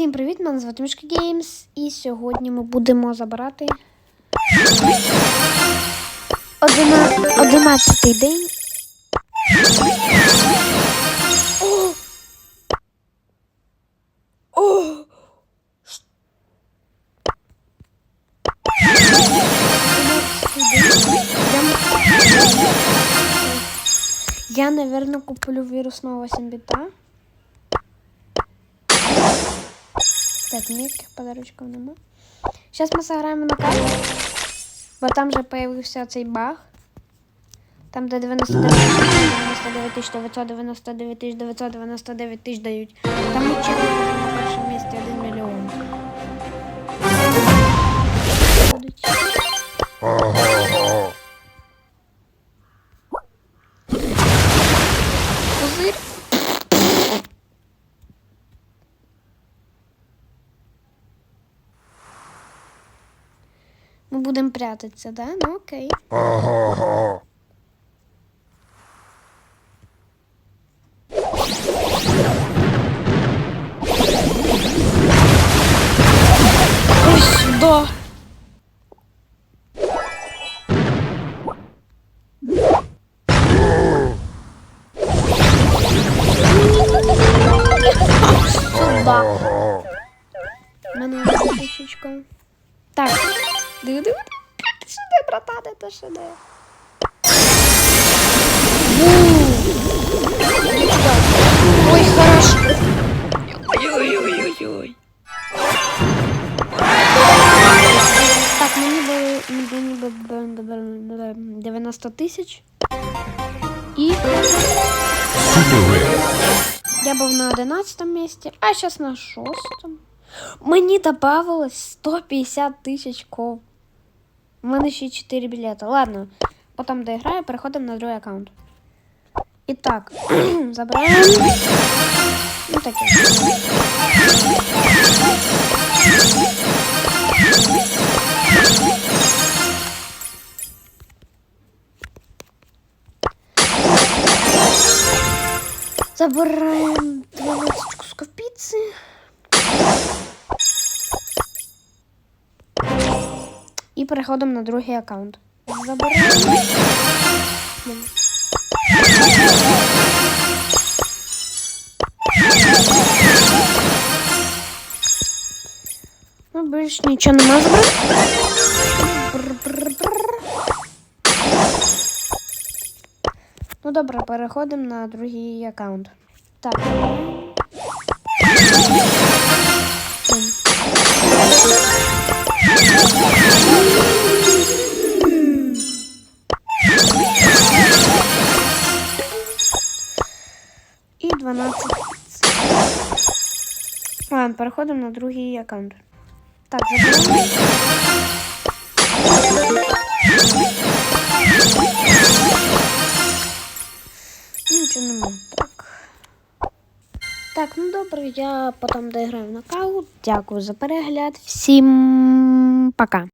Всім привіт! Мене звати Мішка Геймс, і сьогодні ми будемо забирати одина... 11 день. О! О! Я, наверное, куплю вирусного 8 бита. Так, ніяких подарочків нема. Зараз ми заграємо на карту. Бо там же появився цей баг. Там, де 99 99 тисяч 999 999 дають. Там ми чекаємо на першому місці 1 мільйон. Будемо прятатися, да? Ну окей. Мене є. Так. Диви, диви, ти сюди, братане, ти сюди. Ой, хорошо. Ой-ой-ой-ой. Так, мені би мені би б- б- б- б- 90 тисяч. І я був на 11 місці, а зараз на 6. Мені добавилось 150 тисяч ков. У мене ще 4 білети. Ладно, потім доіграю, переходимо на другий аккаунт. І так, забираємо. Ну таке. Забираємо 12 з І переходимо на другий аккаунт. Забираємо. Ну, більш нічого нема забрати. Ну добре, переходимо на другий аккаунт. Так. 12. Ладно, переходимо на другий аккаунт. Так, забираємо. Нічого нема. Так. Так, ну добре, я потім доіграю нокаут. Дякую за перегляд. Всім пока.